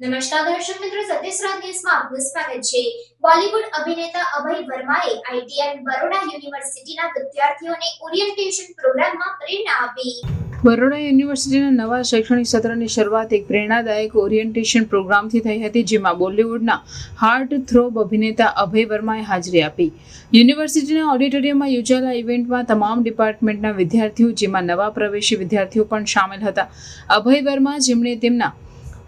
નમસ્કાર દર્શક મિત્રો સત્યસ્રાજ ન્યૂઝમાં આપનું સ્વાગત છે. બોલિવૂડ અભિનેતા અભય વર્માએ આઈટીઆઈ બરોડા યુનિવર્સિટીના વિદ્યાર્થીઓને ઓરિએન્ટેશન પ્રોગ્રામમાં પ્રેરણા આપી. બરોડા યુનિવર્સિટીના નવા શૈક્ષણિક સત્રની શરૂઆત એક પ્રેરણાદાયક ઓરિએન્ટેશન પ્રોગ્રામથી થઈ હતી, જેમાં બોલિવૂડના હાર્ટ થ્રોબ અભિનેતા અભય વર્માએ હાજરી આપી. યુનિવર્સિટીના ઓડિટોરિયમમાં યોજાયેલા ઇવેન્ટમાં તમામ ડિપાર્ટમેન્ટના વિદ્યાર્થીઓ, જેમાં નવા પ્રવેશી વિદ્યાર્થીઓ પણ સામેલ હતા. અભય વર્મા, જેમણે તેમના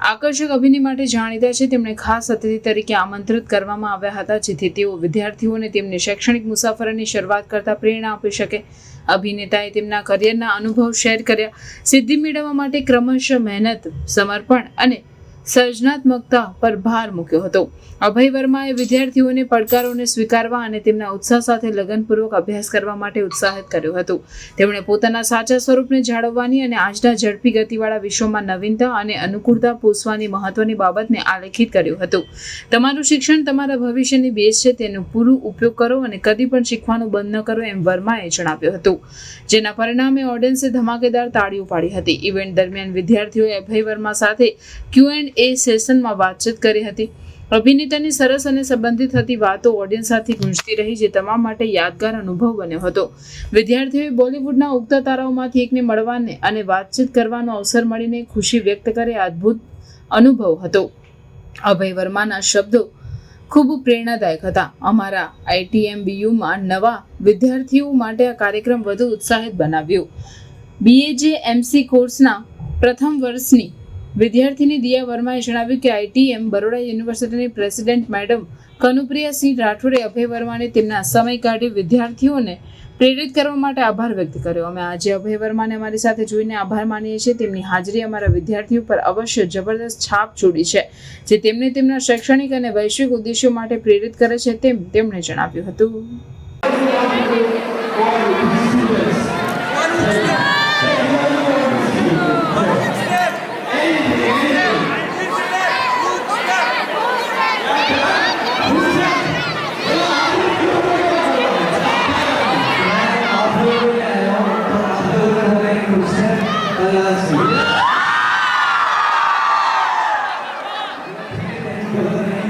આકર્ષક અભિનય માટે જાણીતા છે. તેમણે ખાસ અતિથિ તરીકે આમંત્રિત કરવામાં આવ્યા હતા, જેથી તેઓ વિદ્યાર્થીઓને તેમની શૈક્ષણિક મુસાફરીની શરૂઆત કરતા પ્રેરણા આપી શકે. અભિનેતાએ તેમના કરિયરના અનુભવ શેર કર્યા. સિદ્ધિ મેળવવા માટે ક્રમશઃ મહેનત, સમર્પણ અને સર્જનાત્મકતા પર ભાર મૂક્યો હતો. અભય વર્માએ વિદ્યાર્થીઓને પડકારોને સ્વીકારવા અને તેમના ઉત્સાહ સાથે લગનપૂર્વક અભ્યાસ કરવા માટે ઉત્સાહિત કર્યો હતો. તેમણે પોતાના સાચા સ્વરૂપને જાળવવાની અને આજના ઝડપી ગતિવાળા વિશ્વમાં નવીનતા અને અનુકૂળતા પોષવાની મહત્વની બાબતને આલેખિત કર્યું હતું. તમારું શિક્ષણ તમારા ભવિષ્યની બેઝ છે, તેનો પૂરો ઉપયોગ કરો અને કદી પણ શીખવાનું બંધ ન કરો એમ વર્માએ જણાવ્યું હતું. જેના પરિણામે ઓડિયન્સે ધમાકેદાર તાળીઓ પાડી હતી. ઇવેન્ટ દરમિયાન વિદ્યાર્થીઓએ અભય વર્મા સાથે ક્યુ એન્ડ એ સેશનમાં વાતચીત કરી હતી. અભિનેતાની સરસ અને સંબંધિત થતી વાતો ઓડિયન્સ સાથે ગુંજતી રહી, જે તમામ માટે યાદગાર અનુભવ બન્યો હતો. વિદ્યાર્થીઓએ બોલિવૂડના ઉગતા તારાઓમાંથી એકને મળવાને અને વાતચીત કરવાનો અવસર મળીને ખુશી વ્યક્ત કરે અદ્ભુત અનુભવ હતો. અભય વર્માના શબ્દો ખૂબ પ્રેરણાદાયક હતા. અમારા આઈટીએમ બીયુમાં નવા વિદ્યાર્થીઓ માટે આ કાર્યક્રમ વધુ ઉત્સાહિત બનાવ્યો. બીએજે એમસી કોર્સના પ્રથમ વર્ષની વિદ્યાર્થીની દિયા વર્માએ જણાવ્યું કે આઈટીએમ બરોડા યુનિવર્સિટીની પ્રેસિડેન્ટ મેડમ કનુપ્રિયા સિંહ રાઠોડે અભય વર્માને તેમના સમય કાઢી વિદ્યાર્થીઓને પ્રેરિત કરવા માટે આભાર વ્યક્ત કર્યો. અમે આજે અભય વર્માને અમારી સાથે જોઈને આભાર માનીએ છીએ. તેમની હાજરી અમારા વિદ્યાર્થીઓ પર અવશ્ય જબરદસ્ત છાપ છોડી છે. જે તેમને તેમના શૈક્ષણિક અને વૈશ્વિક ઉદ્દેશ્યો માટે પ્રેરિત કરે છે તેમ તેમણે જણાવ્યું હતું.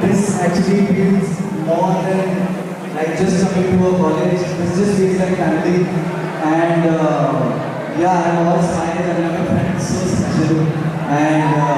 This actually feels more than like just coming to a college. This just feels like family. And uh, yeah, I'm all smiles and my friends so special. And uh,